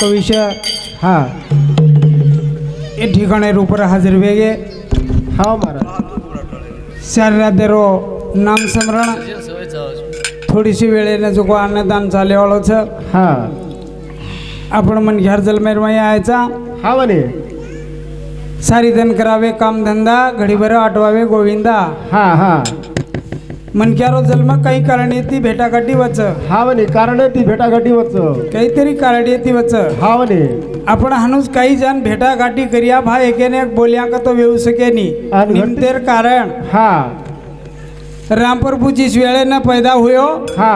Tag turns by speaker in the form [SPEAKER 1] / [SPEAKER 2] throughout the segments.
[SPEAKER 1] तो विषय
[SPEAKER 2] हाँ.
[SPEAKER 1] ये ठिकाण रूपर हाजिर वे गए
[SPEAKER 2] हाँ महाराज.
[SPEAKER 1] चार राज्य रो नाम सम्रण. थोड़ी सी वे जो को अन्नदान चाल
[SPEAKER 2] हाँ.
[SPEAKER 1] अपन मन घर जल मेर
[SPEAKER 2] मैं आए चा
[SPEAKER 1] सारी धन करावे काम धंदा घड़ी आठवावे गोविंदा.
[SPEAKER 2] हाँ हाँ.
[SPEAKER 1] मनक्यारो जन्म काही कारण येते भेटागाठी वच।
[SPEAKER 2] हा म्हणे कारण ती भेटागाठी वच।
[SPEAKER 1] काहीतरी कारण येते वच।
[SPEAKER 2] हा म्हणे
[SPEAKER 1] आपण हानुस काही जण भेटागाठी करिया भा एकेने एक बोलिया का तो वेऊ सकेनी
[SPEAKER 2] आणि
[SPEAKER 1] निमतेर कारण।
[SPEAKER 2] हा।
[SPEAKER 1] रामपुर जिस वेळे न पैदा हुयो।
[SPEAKER 2] हा।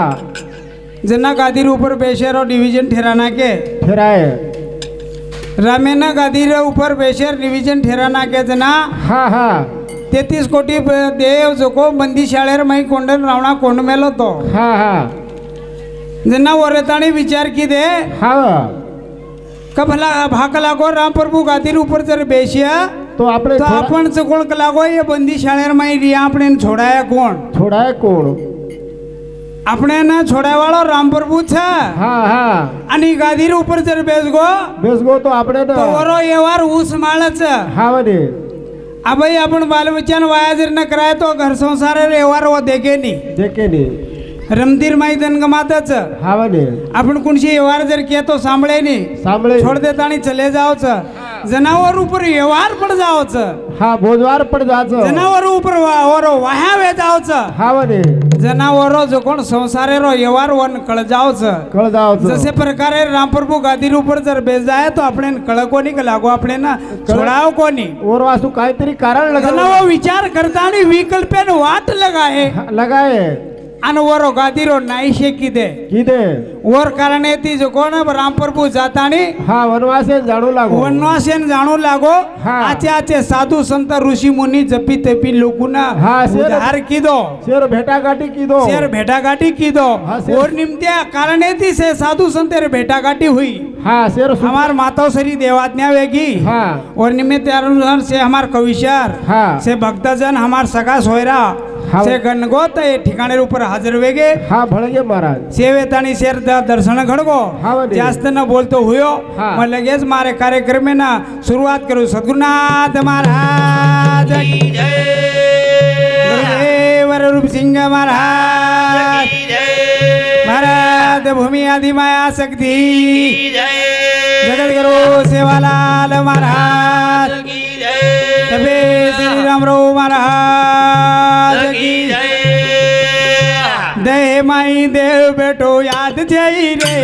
[SPEAKER 1] जना गादीर ऊपर बेशर और डिवीजन ठहराना के।
[SPEAKER 2] आहे
[SPEAKER 1] रामेना गादीर ऊपर बेशर डिवीजन ठहराना के जना।
[SPEAKER 2] हा हा।
[SPEAKER 1] तेहतीस कोटी ब- देव जो को बंदी शाळेर माई कोंडन रावणा कोंड मेलो तो
[SPEAKER 2] हा हा
[SPEAKER 1] जना वरताणी विचार की दे
[SPEAKER 2] हा
[SPEAKER 1] का भला भाक लागो राम प्रभु गादीर ऊपर जर बेशिया
[SPEAKER 2] तो આપણે
[SPEAKER 1] तो
[SPEAKER 2] થોડા-
[SPEAKER 1] आपण चकोळ लागो ये बंदी शाळेर माई रिया આપણે છોડાયા કોણ
[SPEAKER 2] છોડાય કોણ
[SPEAKER 1] આપણે ના છોડાય વાળો રામ પ્રભુ છે
[SPEAKER 2] હા હા
[SPEAKER 1] અને ઈ ગાદીર ઉપર જર બેસગો
[SPEAKER 2] બેસ ગો તો આપણે
[SPEAKER 1] તો વરો એવાર ऊस माळ છે
[SPEAKER 2] हा म्हणे
[SPEAKER 1] अभय आपण बालवचन वाया जर न कराय तो घर संसार व्यवहार व
[SPEAKER 2] देखेनी देखेनी
[SPEAKER 1] रमदीर माई
[SPEAKER 2] दनगमातच
[SPEAKER 1] आपण कोणशी व्यवहार जर के तो सांभळेनी
[SPEAKER 2] सांभळे
[SPEAKER 1] छोड देत आणि चले जावच जनावर उपर व्यवहार पण जावच
[SPEAKER 2] हा बोजवार पण जावच
[SPEAKER 1] जनावर उपर वा- और वाह्या वे
[SPEAKER 2] जावच हावाने
[SPEAKER 1] जनावर जो कोण संसारे रो येवार वन
[SPEAKER 2] कळजावच. कळजाव
[SPEAKER 1] जसे प्रकारे रामप्रभू गादीर उपर जर बेजाय तो आपण कळ कोणी लागू आपण ना छोडाव कोणी.
[SPEAKER 2] ओर वासू काहीतरी कारण लगा
[SPEAKER 1] जनावर विचार करता आणि विकल्पेन वाट लगाए
[SPEAKER 2] लगाए
[SPEAKER 1] आणि वरो गादीरो नाही शेकी दे
[SPEAKER 2] किदे
[SPEAKER 1] वर कारण ती जो कोण रामप्रभू जातानी
[SPEAKER 2] हा वनवासे जाणू लागो
[SPEAKER 1] वनवासेन जाणू लागो. आचे आचे साधू संत ऋषी मुनी जपी तेपी लोकुना
[SPEAKER 2] हा, शेर-
[SPEAKER 1] उधार किदो
[SPEAKER 2] शेर भेटागाठी किदो
[SPEAKER 1] शेर भेटागाठी किदो
[SPEAKER 2] हा, शेर-
[SPEAKER 1] और निमत्या कारण ती से साधू संतेर भेटागाठी हुई
[SPEAKER 2] हा शेर
[SPEAKER 1] हमार मातोश्री देवाज्ञा वेगी
[SPEAKER 2] हा
[SPEAKER 1] और निमित्त अनुसार से हमार कविशार
[SPEAKER 2] हा
[SPEAKER 1] से भक्तजन हमार सखा सोयरा
[SPEAKER 2] हा.
[SPEAKER 1] से गणगोत ये ठिकाणे ऊपर हजर वेगे।
[SPEAKER 2] हा भळगे महाराज।
[SPEAKER 1] सेवेतानी शेर द- दर्शन घडगो।
[SPEAKER 2] हा.
[SPEAKER 1] जास्त न बोलतो हुयो. मग लगेच मारे कार्यक्रम ना सुरुवात करू। सद्गुरुनाथ महाराज गुरुदेव रूप सिंग महाराज महाराज भूमी आदि माया शक्ती। जगत गुरु माई देव बेटो याद जई रे।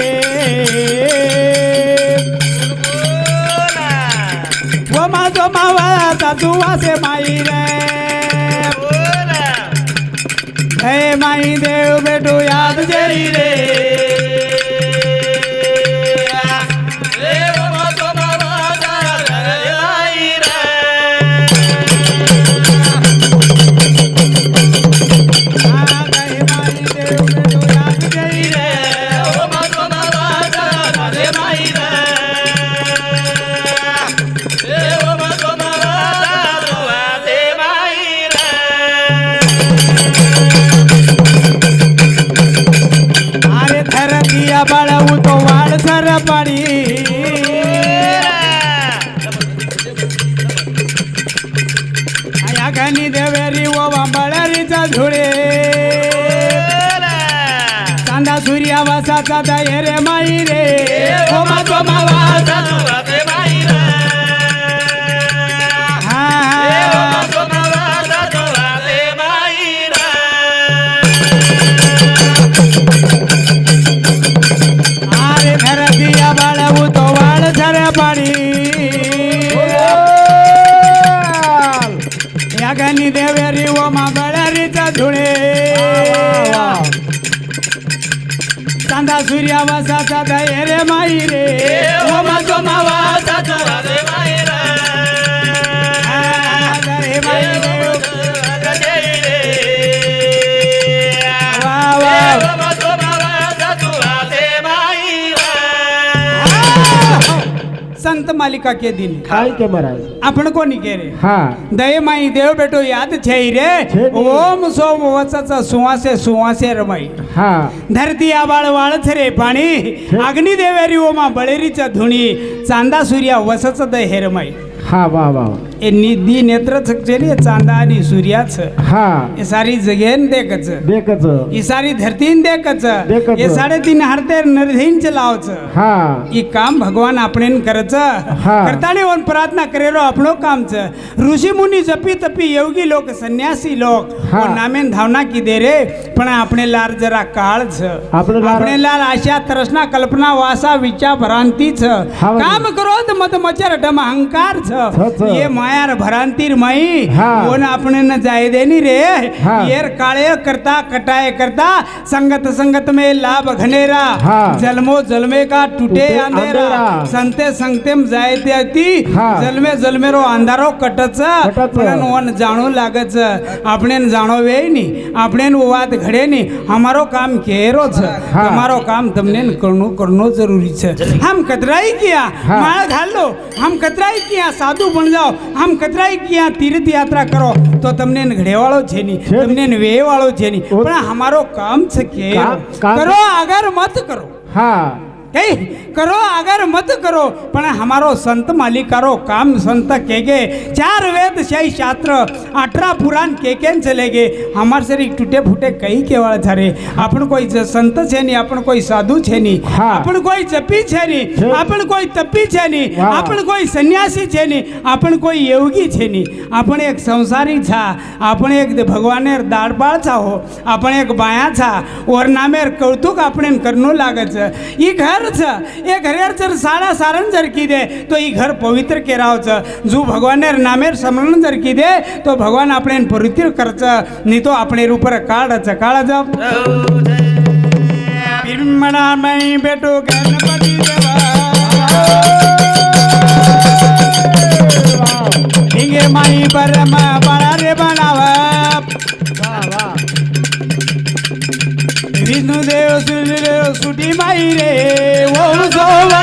[SPEAKER 1] वो माझो मावा सासू वासे माई रे। दे माई देव बेटो याद जई रे। संत मालिका के दिन।
[SPEAKER 2] खाई के महाराज?
[SPEAKER 1] अपन को
[SPEAKER 2] नहीं
[SPEAKER 1] कह रहे हाँ. दय माई देव बेटो याद
[SPEAKER 2] छेरे ओम
[SPEAKER 1] सोम वसत सुवासे सुवासे रमाई. हाँ.
[SPEAKER 2] धरती
[SPEAKER 1] आबाड़ वाल थरे पानी अग्नि देवेरी ओमा बलेरी चा धुनी चांदा सूर्या वसत द हेरमाई हाँ
[SPEAKER 2] वाह वाह वा।
[SPEAKER 1] એ નિધિ નેત્ર છે ને ચાંદા અને સૂર્યા છે
[SPEAKER 2] હા
[SPEAKER 1] એ સારી જગ્યાને દેખ છે
[SPEAKER 2] દેખ જ
[SPEAKER 1] એ સારી ધરતીને દેખ છે
[SPEAKER 2] દેખ છે.
[SPEAKER 1] એ સાડેતીન હરતે નરધીન ચલાવ છે
[SPEAKER 2] હા
[SPEAKER 1] એ કામ ભગવાન આપણે કરે છે
[SPEAKER 2] હા.
[SPEAKER 1] કરતાની ઓન પ્રાર્થના કરેલો આપણો કામ છે ઋષિ મુનિ જપી તપી યોગી લોક સંન્યાસી લોક
[SPEAKER 2] હા.
[SPEAKER 1] ઓ નામે ને ધાવના કીધે રે પણ આપણે લાર જરા કાળ છે
[SPEAKER 2] આપણે લાર-
[SPEAKER 1] આપણે લાર આશા તરસના કલ્પના વાસા વિચાર ભ્રાંતિ છે
[SPEAKER 2] હા.
[SPEAKER 1] કામ ક્રોધ મત મચર ઢમ અહંકાર છે
[SPEAKER 2] છે, છે.
[SPEAKER 1] એ மாயார் பராந்திர் மை ஓன जाय देनी
[SPEAKER 2] रे?
[SPEAKER 1] येर काळे करता कटाय करता संगत संगत में लाभ घनेरा. जलमो जलमे का टूटे अंधेरा. संते संगतेम जायते अति
[SPEAKER 2] जलमे
[SPEAKER 1] जलमे रो अंधारो कटच. पण वन जाणो लागच. आपणेन जाणो वेनी आपणेन वो बात घडे नी हमारो काम केरो छ हमारो काम
[SPEAKER 2] तमने
[SPEAKER 1] करनो करनो जरूरी छ हम कतराई किया? माळ घालो. हम कतराई
[SPEAKER 2] किया?
[SPEAKER 1] साधु बन जाओ. આમ કતરાઈ ગયા તીર્થયાત્રા કરો તો તમને ઘડેવાળો છે
[SPEAKER 2] નહીં
[SPEAKER 1] તમને વે વાળો છે
[SPEAKER 2] નહીં.
[SPEAKER 1] પણ અમારો કામ છે કે કરો આગળ મત કરો.
[SPEAKER 2] હા.
[SPEAKER 1] કઈ કરો આગળ મત કરો. પણ અમારો સંત માલિકારો કામ સંત કે કે ચાર વેદ છે શાસ્ત્ર આટરા પુરાણ કે કેમ ચલે ગે. અમાર શરીર તૂટે ફૂટે કઈ કેવાળ થારે આપણ કોઈ સંત છે નહીં આપણ કોઈ સાધુ છે નહીં. આપણ કોઈ જપી છે નહીં આપણ કોઈ તપી છે નહીં આપણ કોઈ સંન્યાસી છે નહીં આપણ કોઈ યોગી છે નહીં. આપણે એક સંસારી છા આપણે એક ભગવાને દાળબાળ છા હો આપણે એક બાયા છા ઓર નામેર કૌતુક આપણે કરનું લાગે છે. એ ઘર अर्च ये घरे अर्च सारा सारण जर की दे तो ये घर पवित्र के रहो चा जो भगवान ने नामेर समरण जर की दे तो भगवान आपने इन पवित्र कर चा नहीं तो आपने रूपर काल चा काल जब बिरमना बेटो गणपति देवा. इंगे माई
[SPEAKER 2] बरमा যাই
[SPEAKER 1] রে ও জোলা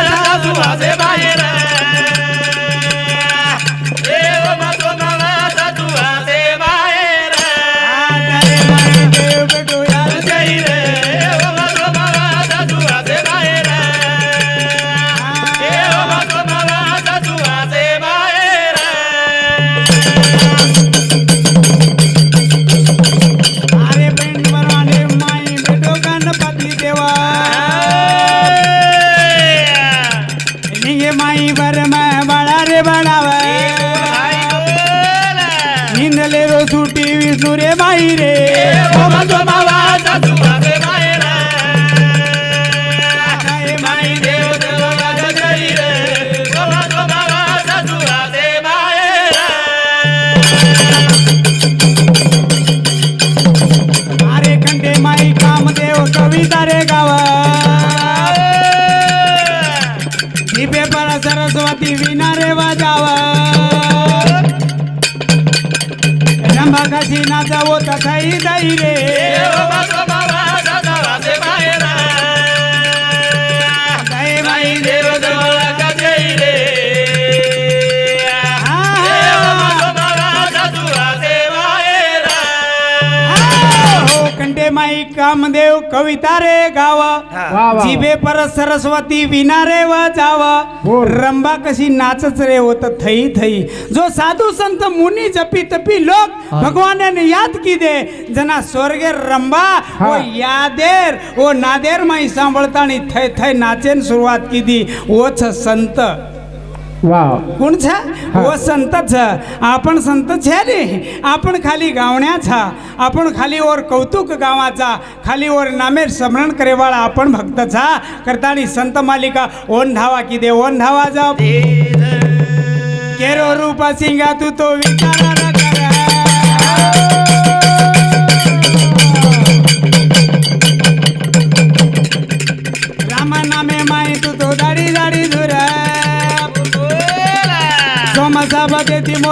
[SPEAKER 1] रामदेव कविता रे
[SPEAKER 2] गाव.
[SPEAKER 1] जिबे पर सरस्वती विना रे व जाव. रंबा कशी नाचच रे होत थई थई. जो साधू संत मुनी जपी तपी लोक भगवान याद
[SPEAKER 2] की
[SPEAKER 1] दे. जना स्वर्गे रंबा ओ यादेर वो नादेर माई आणि थय थय नाचेन सुरुवात
[SPEAKER 2] की
[SPEAKER 1] दी. ओच
[SPEAKER 2] संत.
[SPEAKER 1] कोणचा व संतचा आपण संत झाले आपण खाली गावण्याचा आपण खाली खालीवर कौतुक गावाचा खाली खालीवर नामेर स्मरण करेवाळा आपण भक्तचा करतानी संत मालिका ओन धावा की दे ओन धावा जा केरो रूपा सिंगा तू तो विकारा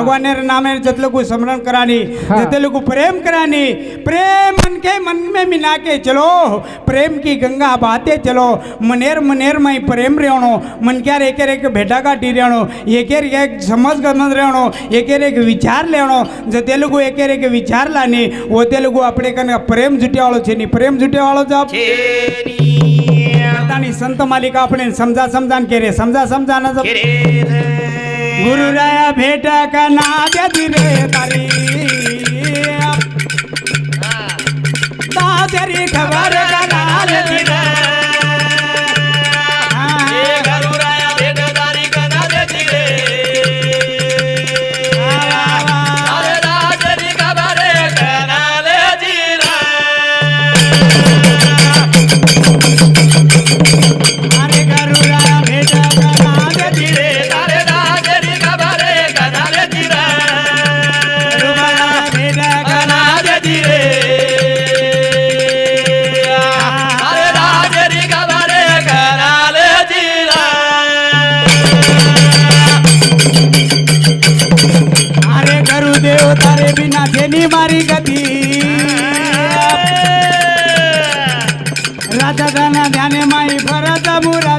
[SPEAKER 1] भगवान नामे जतले को स्मरण करानी
[SPEAKER 2] हाँ।
[SPEAKER 1] जतले को प्रेम करानी प्रेम मन के मन में मिला के चलो प्रेम की गंगा बहाते चलो मनेर मनेर में प्रेम रेवणो मन क्या एक एक भेटा काटी रेवणो एक एक समज गमत रेवणो एक एक विचार लेवणो जो ते लोग एक एक विचार लानी वो ते लोग આપણે કને પ્રેમ જુટ્યાવાળો છે ની પ્રેમ જુટ્યાવાળો જવાબ પોતાની સંત માલિકા આપણે સમજા સમજાન કે રે સમજા સમજાન गुरुराया भेट का नाद्या दिरे तारी दादरी खबर का नाल
[SPEAKER 2] दिरे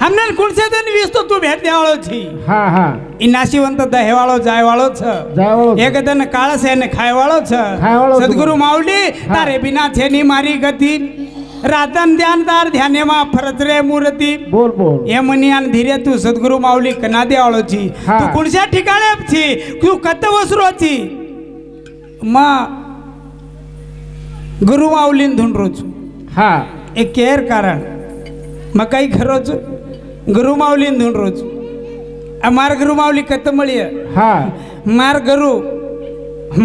[SPEAKER 1] हमने कौन से दिन विश तो तू भेट दिया वालों
[SPEAKER 2] थी हाँ
[SPEAKER 1] हाँ. इन नाशिवंत दहे वालों
[SPEAKER 2] जाय वालों
[SPEAKER 1] छ जाय वालों एक दिन काल
[SPEAKER 2] से ने
[SPEAKER 1] खाय वालों छ खाय वालों सदगुरु माउली तारे बिना थे नहीं मारी गति. रातन ध्यान
[SPEAKER 2] दार ध्याने
[SPEAKER 1] मा फरत्रे मूर्ति. बोल बोल. ये मनियान धीरे तू
[SPEAKER 2] सदगुरु
[SPEAKER 1] माउली कनादे वालों थी तू कौन से ठिकाने अब थी क्यों कत्तवसरो मा
[SPEAKER 2] गुरु
[SPEAKER 1] माउलीन धुन रोज हाँ. एक केयर कारण. मैं कई घरों जो गुरु माऊलीन दोन रोज मार गुरु
[SPEAKER 2] माऊली
[SPEAKER 1] कतमळी हा मार गुरु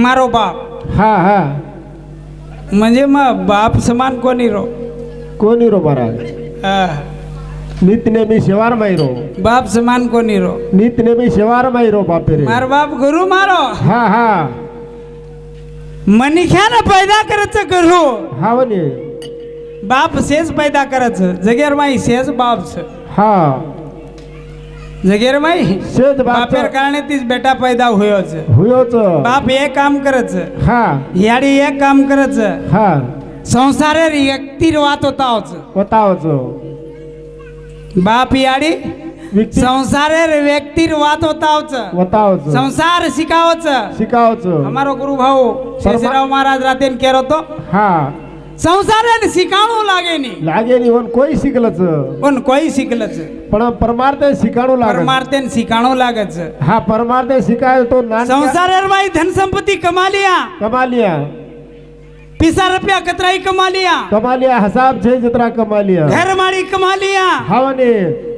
[SPEAKER 2] मारो बाप हा हा
[SPEAKER 1] म्हणजे मग बाप समान कोणी रो
[SPEAKER 2] कोणी रो महाराज
[SPEAKER 1] हा.
[SPEAKER 2] नित नेहमी शेवार मायरो
[SPEAKER 1] बाप समान कोणी रो
[SPEAKER 2] नित नेहमी शेवार मायरो बाप रे
[SPEAKER 1] मार बाप गुरु मारो
[SPEAKER 2] हा हा
[SPEAKER 1] मनिख्यान पैदा करत गुरु
[SPEAKER 2] हा
[SPEAKER 1] बाप सेज पैदा करायचं जगेर माई सेज बाप छ
[SPEAKER 2] હા
[SPEAKER 1] જગેર માઈ
[SPEAKER 2] શેઠ બાપ
[SPEAKER 1] બાપેર કારણે તીજ બેટા પેદા
[SPEAKER 2] હોયો છે
[SPEAKER 1] હુયો તો બાપ એ કામ કરે છે
[SPEAKER 2] હા
[SPEAKER 1] યાડી એ કામ કરે છે
[SPEAKER 2] હા
[SPEAKER 1] સંસારે વ્યક્તિ વાત હોતા છે
[SPEAKER 2] બતાવો છો
[SPEAKER 1] બાપ યાડી
[SPEAKER 2] વ્યક્તિ
[SPEAKER 1] સંસારે વ્યક્તિ વાત હોતા છે
[SPEAKER 2] બતાવો છો
[SPEAKER 1] સંસાર શીખાવો છે
[SPEAKER 2] શીખાવો છો
[SPEAKER 1] અમારો ગુરુ ભાવ શેષરાવ મહારાજ રાતે કેરો તો
[SPEAKER 2] હા
[SPEAKER 1] संसाराने शिकाणू लागे
[SPEAKER 2] लागे पण कोई शिकलच? पण कोई
[SPEAKER 1] शिकलच? पण परमार्थ शिकाणू
[SPEAKER 2] लागत परमार्थ शिकाणू लागत हा
[SPEAKER 1] परमार्थ शिकाय तो संसार
[SPEAKER 2] बाई धन संपत्ती कमालिया. कमालिया.
[SPEAKER 1] पिसा रुपया कतरा ही कमा लिया कमा लिया
[SPEAKER 2] हिसाब छे जितना कमा लिया
[SPEAKER 1] घर माड़ी कमा लिया
[SPEAKER 2] हवने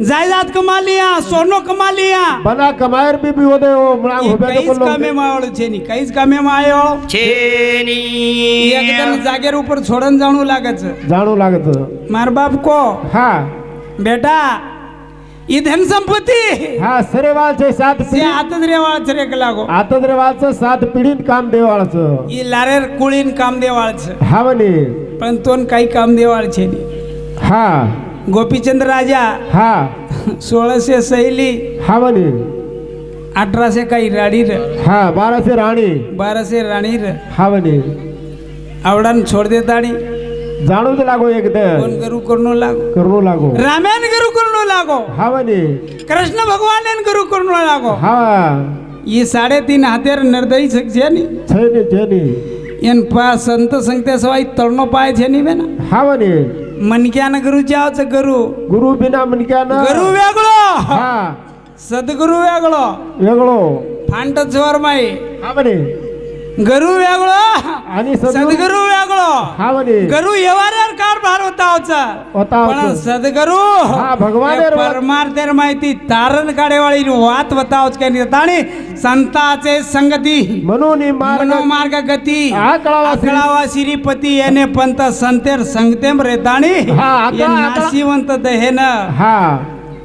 [SPEAKER 1] जायदाद कमा लिया सोनो कमा लिया बना कमायर भी भी होदे हो मणांग होबे तो कई कामे मावळ छे नी कई कामे मायो
[SPEAKER 2] छे नी एकदम
[SPEAKER 1] जागेर ऊपर छोडन
[SPEAKER 2] जाणू
[SPEAKER 1] लागत। जाणू लागत। मार
[SPEAKER 2] बाप को? हां। बेटा
[SPEAKER 1] ही
[SPEAKER 2] धन
[SPEAKER 1] संपत्ती हा सरेवाळचे सात आतंद आताच
[SPEAKER 2] रेवाळच रेक लागो आताच रेवाळचं सात पिढीत
[SPEAKER 1] काम देवाळचं ही लारेर कुळीन काम
[SPEAKER 2] देवाळचं
[SPEAKER 1] हा म्हणे पण तोन काही काम देवाळचे
[SPEAKER 2] हा
[SPEAKER 1] गोपीचंद राजा
[SPEAKER 2] हा
[SPEAKER 1] सोळाशे सैली
[SPEAKER 2] हा म्हणे
[SPEAKER 1] अठराशे काही राणी र
[SPEAKER 2] हा बाराशे राणी
[SPEAKER 1] बाराशे राणी र
[SPEAKER 2] हा म्हणे
[SPEAKER 1] आवडान छोड देताणी
[SPEAKER 2] जाणूच लागो एकदम
[SPEAKER 1] पण करू करणू लागो.
[SPEAKER 2] करू लागो.
[SPEAKER 1] रामायण करू करणू लागो.
[SPEAKER 2] हा म्हणे.
[SPEAKER 1] कृष्ण भगवान करू करणू लागो.
[SPEAKER 2] हा.
[SPEAKER 1] साडे तीन हाते निर्दयी ನಿರ್ದಯಿ ಸಕ್ಜೇನಿ
[SPEAKER 2] छै ने છે ને
[SPEAKER 1] ಏನ್ ಪಾ ಸಂತ ಸಂಗತೆ ಸವಾಯಿ ತಳ್ನೋ ಪಾಯ ಛೆ ನೀ ಬೇನ
[SPEAKER 2] हा
[SPEAKER 1] म्हणे. ಮನ್ಕ್ಯಾನ ಗುರು ಜಾವಚ ಗುರು
[SPEAKER 2] गुरु बिना मणक्यानं गुरु
[SPEAKER 1] वेगळो. हा.
[SPEAKER 2] सद्गुरु
[SPEAKER 1] वेगळो. वेगळो.
[SPEAKER 2] फांट
[SPEAKER 1] जोर माई. हा
[SPEAKER 2] म्हणे.
[SPEAKER 1] गुरु वेगळो.
[SPEAKER 2] आणि सद्गुरु
[SPEAKER 1] सद्गुरु वेगळो
[SPEAKER 2] हा म्हणे।
[SPEAKER 1] गरु येवाऱ्यावर कारभार होता
[SPEAKER 2] होता
[SPEAKER 1] पण
[SPEAKER 2] होता.
[SPEAKER 1] सदगुरु
[SPEAKER 2] हा, भगवानेर वात-
[SPEAKER 1] परमार्थेर माहिती तारण काढेवाळी वात वतावच काही आणि संताचे संगती।
[SPEAKER 2] म्हणून मार्ग
[SPEAKER 1] गती
[SPEAKER 2] आकळावा श्री-
[SPEAKER 1] आकळावा श्रीपती येणे पंत संतेर संगतेम रेताणी। नाशिवंत दहेन।
[SPEAKER 2] हा।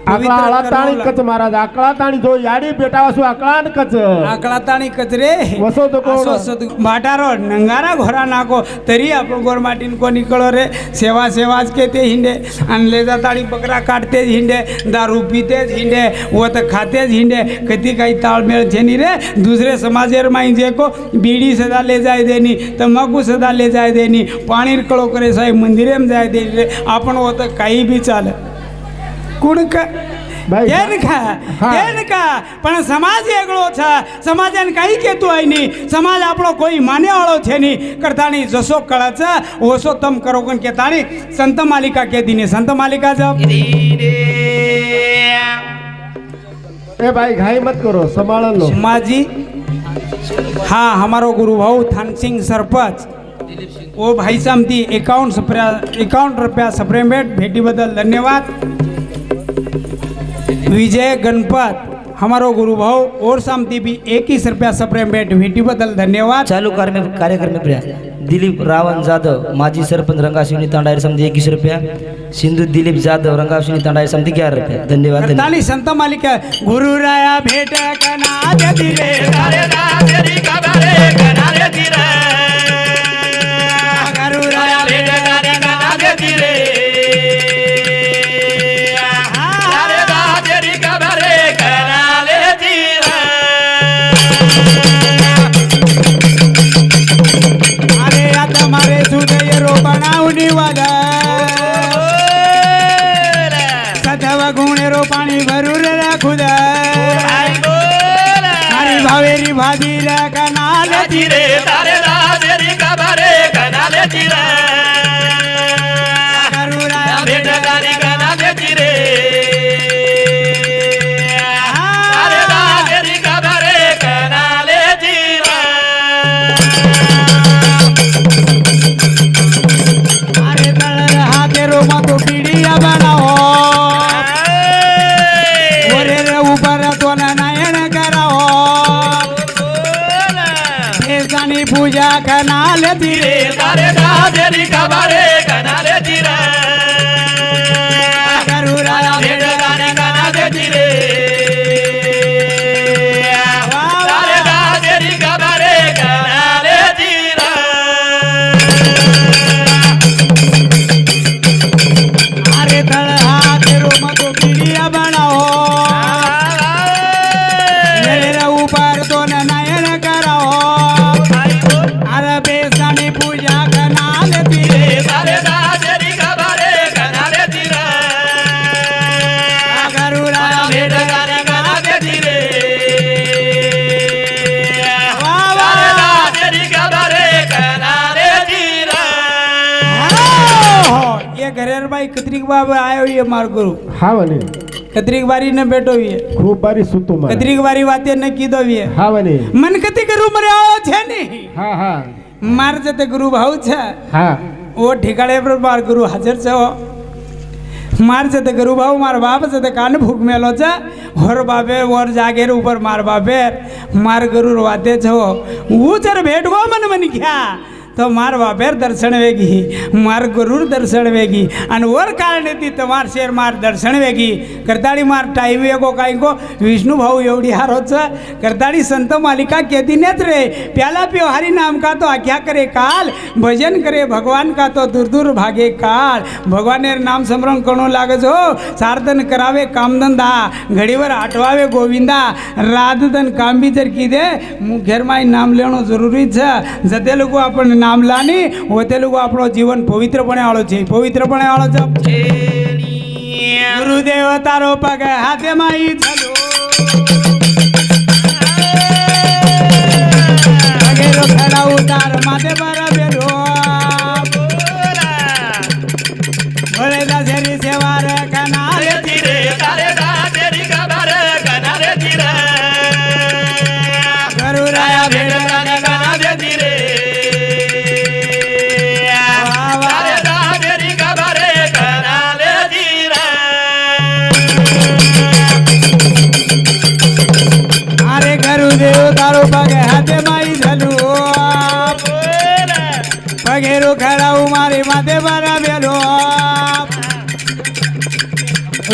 [SPEAKER 2] आकळा आळा ताणी कच महाराज आकळा ताणी जो याडी बेटा वासू आकळा कच.
[SPEAKER 1] आकळा ताणी कचरे
[SPEAKER 2] वसो तो कोण?
[SPEAKER 1] भाटारो नंगारा घोरा नाको तरी आपण गोरमाटीन कोणी कळो रे. सेवा सेवाच के ते हिंडे. आणले जाताळी बकरा काढतेच हिंडे दारू पितेच हिंडे वत खातेच हिंडे. कधी काही ताळमेळ छेनी रे. दुसरे समाजेर माई जे को बीड़ी सदा ले जाय देनी तंबाखू सदा ले जाय देनी. पाणी कळो करे साहेब मंदिरेम जाय देनी रे. आपण होत काही बी चाल कुण का
[SPEAKER 2] ભાઈ,
[SPEAKER 1] એન ખા
[SPEAKER 2] હા.
[SPEAKER 1] એન કા પણ સમાજ એકલો છે સમાજને કઈ કહેતું હોય નહીં સમાજ આપણો કોઈ માન્યવાળો છે નહીં કરતાની જશો કળા છે ઓછો તમ કરો કોણ કહેતાણી સંત માલિકા કહેતી નહીં સંત માલિકા જપ
[SPEAKER 2] એ ભાઈ ઘાઈ મત કરો સંભાળ લો
[SPEAKER 1] माजी हाँ हमारो गुरु भाऊ थान सिंह सरपंच वो भाई सामती एकाउंट सप्रा एकाउंट रुपया सप्रेमेट भेटी बदल धन्यवाद विजय गणपत हमारो गुरु भाऊ और सामती भी एक ही रुपया सप्रेमेट भेटी बदल धन्यवाद।
[SPEAKER 3] चालू कार्य कार्यक्रम में प्रिया दिलीप रावण जाधव माजी सरपंच रंगाशिवनी तांडायर समधी एकवीस रुपया सिंधु दिलीप जाधव रंगाशिवनी तांडायर समधी ग्यारह रुपया धन्यवाद
[SPEAKER 1] करताली संत मालिका गुरु राया भेट कना पूजा कनाल धीरे
[SPEAKER 4] तारे राजेरी कबारे कनाले
[SPEAKER 1] એ ઘરેરભાઈ કતરીક બાબ આવ્યો એ મારો ગુરુ.
[SPEAKER 2] હા વને
[SPEAKER 1] કતરીક વારી ને બેઠો વિયે
[SPEAKER 2] ખૂબ બારી સૂતો મારે.
[SPEAKER 1] કતરીક વારી વાતે ને કીધો વિયે
[SPEAKER 2] હા વને
[SPEAKER 1] મન કતી ગુરુ મરે આવ્યો છે ને.
[SPEAKER 2] હા હા.
[SPEAKER 1] માર જતે ગુરુ ભાવ છે.
[SPEAKER 2] હા.
[SPEAKER 1] ઓ ઠેકાડે પર માર ગુરુ હાજર છે માર છે તે ગુરુ ભાવ માર બાપ છે તે કાન ફૂક મેલો છે. હોર બાપે વર જાગેર ઉપર માર બાપે. માર ગુરુ વાતે છો હું. ભેટવો મન મન ક્યાં? तो मार बाबेर તમાર વાભેર દર્શન વેગી માર ગુરુર દર્શન વેગી અને વર કારણેથી તમાર શેર માર દર્શન વેગી કરતાળી માર ટાઈમ એગો गो વિષ્ણુ भाऊ एवढी हारोच. करताळी संत मालिका केदिनेच रे प्याला पिओ हरी नाम का तो आख्या करे काल भजन करे भगवान का तो दूर दूर भागे काळ भगवानेर नाम समरण करणू लागज हो सार्धन करावे कामधंदा घडीवर आठवावे गोविंदा राधधन कांबी जर की दे घेरमाई नाम लेणं जरुरी छ जते लोक आपण નામ લાની હોતે લોકો આપણો જીવન પવિત્રપણે આળો છે. પવિત્રપણે આળો છે. ગુરુદેવ તારો પગ હાથેમાં ઈ થલો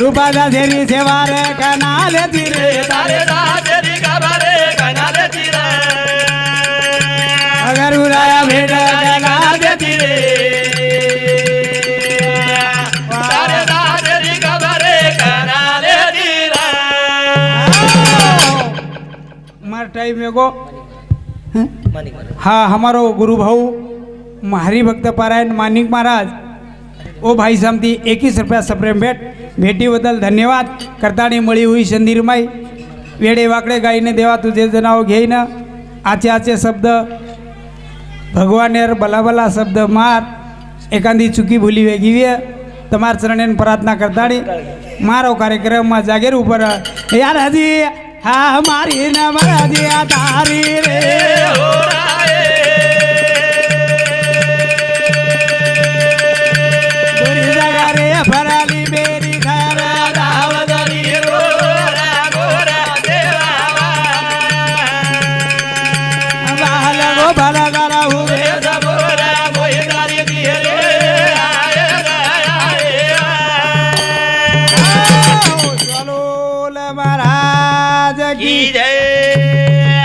[SPEAKER 1] रूपाला झेरी
[SPEAKER 4] झेवार कनाल तिरे. अगर उराया भेट कनाल
[SPEAKER 1] तिरे. टाइम एगो हाँ हमारो गुरु भाऊ भक्त पारायण मानिक महाराज। ओ भाई साहब एक ही रुपया सप्रेम भेट। भेटीबद्दल धन्यवाद करताणी मळी हुई संधीरमाई वेडे वाकडे गाईने देवा तुझे जनाव घेईन आचे आचे शब्द ભગવાનેર ભલા ભલા શબ્દ માર એકાંદી ચૂકી ભૂલી વેગી વે તમાર ચરણે પ્રાર્થના કરતાડી મારો કાર્યક્રમમાં જાગેર ઉપર યાર હજી હા મારી ને મરાજી આ તારી રે